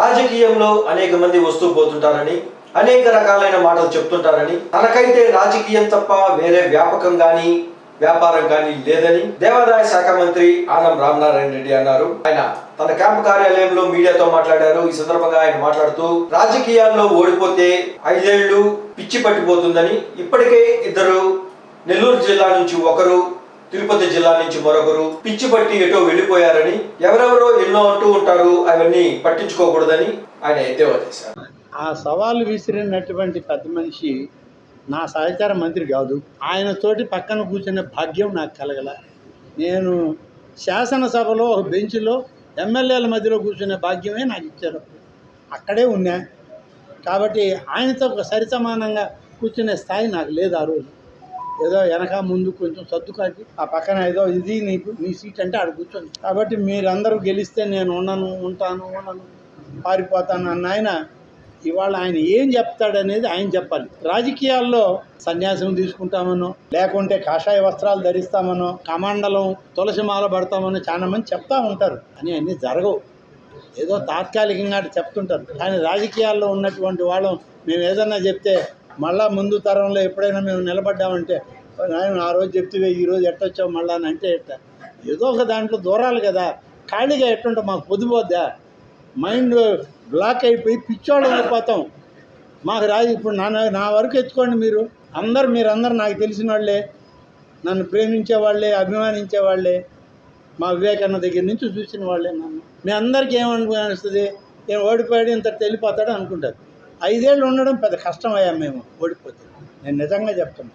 రాజకీయంలో అనేక మంది వస్తూ పోతుంటారని అనేక రకాలైన మాటలు చెప్తుంటారని తనకైతే రాజకీయం తప్ప వేరే వ్యాపకం గాని వ్యాపారం కానీ లేదని దేవాదాయ శాఖ మంత్రి ఆనం రామనారాయణ రెడ్డి అన్నారు. ఆయన తన క్యాంప్ కార్యాలయంలో మీడియాతో మాట్లాడారు. ఈ సందర్భంగా ఆయన మాట్లాడుతూ రాజకీయాల్లో ఓడిపోతే ఐదేళ్ళు పిచ్చి పట్టిపోతుందని ఇప్పటికే ఇద్దరు నెల్లూరు జిల్లా నుంచి ఒకరు తిరుపతి జిల్లా నుంచి మరొకరు పిచ్చి పట్టి ఎటో వెళ్ళిపోయారని ఎవరెవరో ఎన్నో అంటూ ఉంటారు అవన్నీ పట్టించుకోకూడదని ఆయన ఎద్దేవా చేశారు. ఆ సవాలు విసిరినటువంటి పెద్ద మనిషి నా సహచార మంత్రి కాదు. ఆయనతోటి పక్కన కూర్చునే భాగ్యం నాకు కలగల. నేను శాసనసభలో ఒక బెంచ్లో ఎమ్మెల్యేల మధ్యలో కూర్చునే భాగ్యమే నాకు ఇచ్చారు. అక్కడే ఉన్నా. కాబట్టి ఆయనతో ఒక సరిసమానంగా కూర్చునే స్థాయి నాకు లేదు ఆ రోజు. ఏదో వెనక ముందు కొంచెం సర్దుకాటి ఆ పక్కన ఏదో ఇది నీకు నీ సీట్ అంటే ఆడ కూర్చోండి కాబట్టి మీరందరూ గెలిస్తే నేను ఉన్నాను ఉంటాను ఉండను పారిపోతాను అన్న ఆయన ఇవాళ ఆయన ఏం చెప్తాడనేది ఆయన చెప్పాలి. రాజకీయాల్లో సన్యాసం తీసుకుంటామనో లేకుంటే కాషాయ వస్త్రాలు ధరిస్తామనో కమండలం తులసిమాల పడతామనో చాలా మంది చెప్తా ఉంటారు. అని అన్నీ జరగవు. ఏదో తాత్కాలికంగా చెప్తుంటారు. కానీ రాజకీయాల్లో ఉన్నటువంటి వాళ్ళం మేము ఏదన్నా చెప్తే మళ్ళా ముందు తరంలో ఎప్పుడైనా మేము నిలబడ్డామంటే నాయన ఆ రోజు చెప్తే ఈరోజు ఎట్టొచ్చావు మళ్ళా అని అంటే ఎట్ట ఏదో ఒక దాంట్లో దూరాలు కదా ఖాళీగా ఎట్టుంటే మాకు పొద్దుపోద్దా? మైండ్ బ్లాక్ అయిపోయి పిచ్చోళ్ళు అయిపోతాం. మాకు రాదు ఇప్పుడు నా నా వరకు ఎత్తుకోండి మీరు. అందరు మీరందరూ నాకు తెలిసిన వాళ్ళే. నన్ను ప్రేమించే వాళ్ళే అభిమానించే వాళ్ళే. మా వివేకన్న దగ్గర నుంచి చూసిన వాళ్ళే నన్ను. మీ అందరికీ ఏమనిపిస్తుంది ఏం ఓడిపోయాడు ఇంత తెలిపోతాడు అనుకుంటారు. ఐదేళ్ళు ఉండడం పెద్ద కష్టమయ్యా మేము ఓడిపోతే. నేను నిజంగా చెప్తాను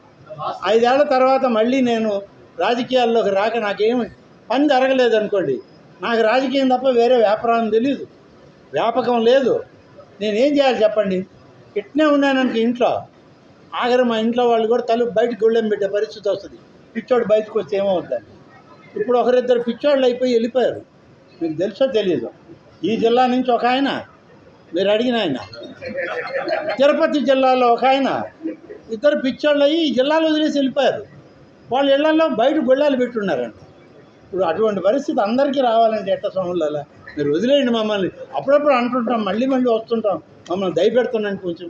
ఐదేళ్ళ తర్వాత మళ్ళీ నేను రాజకీయాల్లోకి రాక నాకేం పని జరగలేదు అనుకోండి. నాకు రాజకీయం తప్ప వేరే వ్యాపారం తెలియదు వ్యాపకం లేదు. నేనేం చేయాలి చెప్పండి? ఇట్నే ఉన్నానంటే ఇంట్లో. ఆఖరి మా ఇంట్లో వాళ్ళు కూడా తలుపు బయటకు గుళ్ళెం పెట్టే పరిస్థితి వస్తుంది. పిచ్చోడు బయటకు వస్తే ఏమవుతుంది ఇప్పుడు ఒకరిద్దరు పిచ్చోళ్ళు అయిపోయి వెళ్ళిపోయారు. మీకు తెలుసో తెలియదు ఈ జిల్లా నుంచి ఒక ఆయన. మీరు అడిగిన ఆయన. తిరుపతి జిల్లాలో ఒక ఆయన ఇద్దరు పిచ్చోళ్ళు అయ్యి ఈ జిల్లాలో వదిలేసి వెళ్ళిపోయారు. వాళ్ళ ఇళ్ళలో బయట గొళ్ళాలు పెట్టున్నారంట. ఇప్పుడు అటువంటి పరిస్థితి అందరికీ రావాలంటే ఎట్ట సోములలో మీరు వదిలేయండి మమ్మల్ని. అప్పుడప్పుడు అంటుంటాం మళ్ళీ మళ్ళీ వస్తుంటాం. మమ్మల్ని దయపెడుతున్నాను కొంచెం.